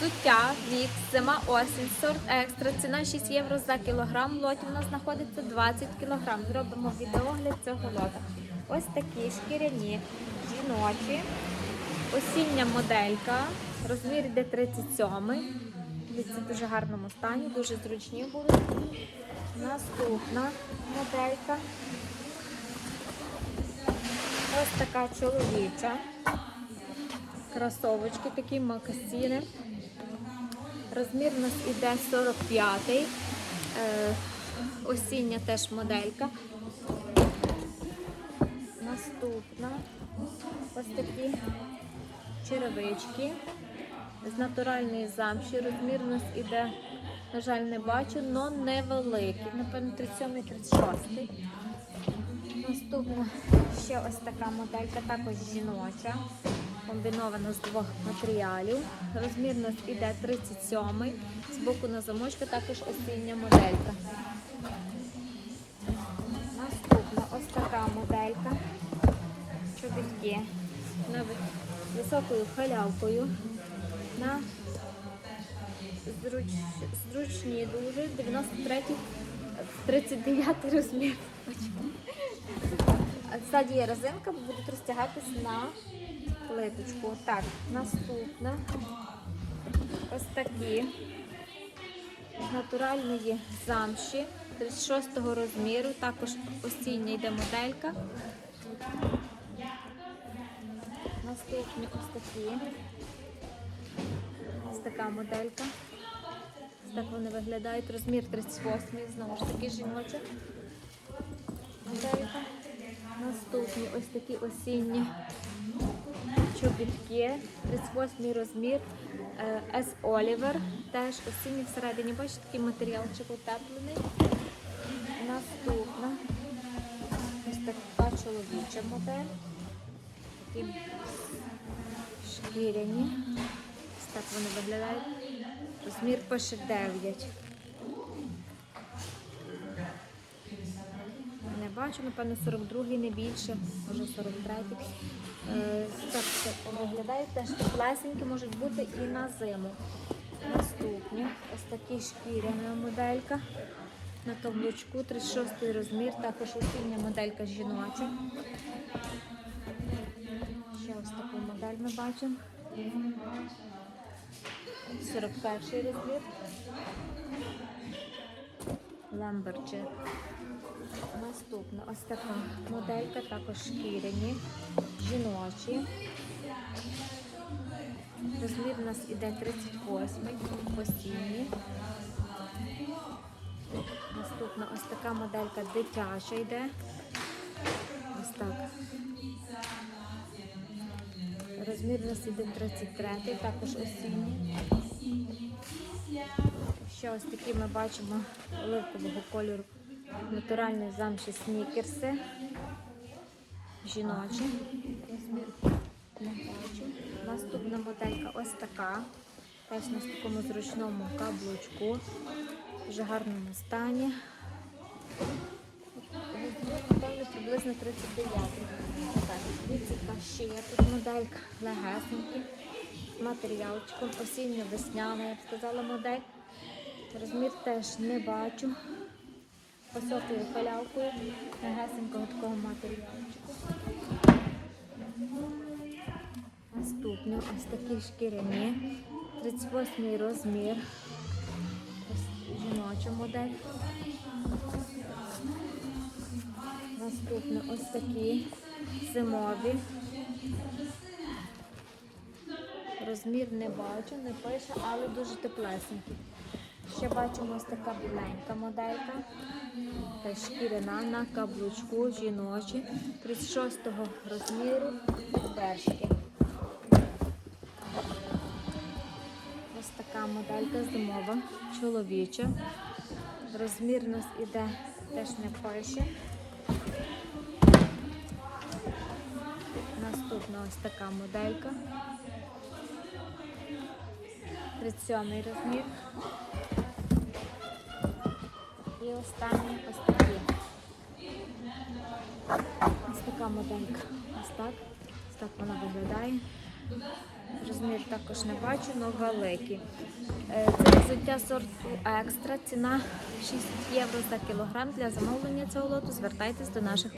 Взуття, мікс, зима, осінь, сорт екстра, ціна 6 євро за кілограм. Лоті у нас знаходиться 20 кілограм. Зробимо відеогляд цього лота. Ось такі шкіряні, жіночі, осіння моделька, розмір йде 37. Дивіться, в дуже гарному стані, дуже зручні будуть. Наступна моделька. Ось така чоловіча. Кросовочки, такі макасіни. Розмір у нас іде 45-й. Е, осіння теж моделька. Наступна ось такі черевички з натуральної замші. Розмір у нас іде, на жаль, не бачу, але невеликий. Напевно, 37-36. Наступна ще ось така моделька, також жіноча, комбінована з двох матеріалів. Розмір у нас іде 37 з боку на замочку також осіння моделька. Наступна ось така моделька. Чобітки ви- високою халявкою. На зруч... зручні дуже 93 39 розмір. Ззаді є резинка, будуть розтягатись на плиточку. Так, наступна. Ось такі з натуральної замші 36 розміру. Також осіння йде моделька. Наступні ось такі. Ось така моделька. Ось так вони виглядають. Розмір 38, знову ж таки жіноча моделька. Наступні ось такі осінні чобітки, 38 розмір, е, S Oliver, теж осінні всередині. Бачите, такий матеріалчик утеплений. Наступна ось така чоловіча модель. Такі шкіряні. Ось так вони виглядають. Розмір пише 9. Не бачу, напевно, 42-й, не більше, може 43-й. Е, Так, це виглядає теж теплесенькі, можуть бути і на зиму. Наступні ось такі шкіряна моделька. На каблучку 36 розмір, також осіння моделька жіноча. Ще ось таку модель ми бачимо. 41 розмір. Ламберчик. Наступна ось така моделька, також шкіряні, жіночі. Розмір у нас іде 38 осінній. Наступна ось така моделька дитяча йде. Ось так. Розмір у нас іде 33, також осінній. Ще ось такі ми бачимо оливкового кольору натуральні замші снікерси. Жіночі. Наступна моделька ось така. Теж на такому зручному каблучку. В дуже гарному стані. Розмір, приблизно 39. Так, дивіться, ще є тут моделька легесенькі. Матеріалчиком. Осінньо-весняна, я б сказала, модель. Розмір теж не бачу. Високою халявкою, легесенького такого матеріалчику. Наступні ось такі шкіряні, 38 розмір. Ось жіноча модель. Наступні ось такі зимові. Розмір не бачу, не пише, але дуже теплесенький. Ще бачимо ось така біленька моделька. Та шкіряна на каблучку жіночі 36 розміру бершки. Ось така моделька зимова, чоловіча. Розмір у нас іде теж не пише. Наступна ось така моделька. 37 розмір. І останні ось такі. Ось така моделька. Ось так. Ось так вона виглядає. Розмір також не бачу, але великий. Е, Це взуття сорту екстра. Ціна 6 євро за кілограм. Для замовлення цього лоту звертайтесь до наших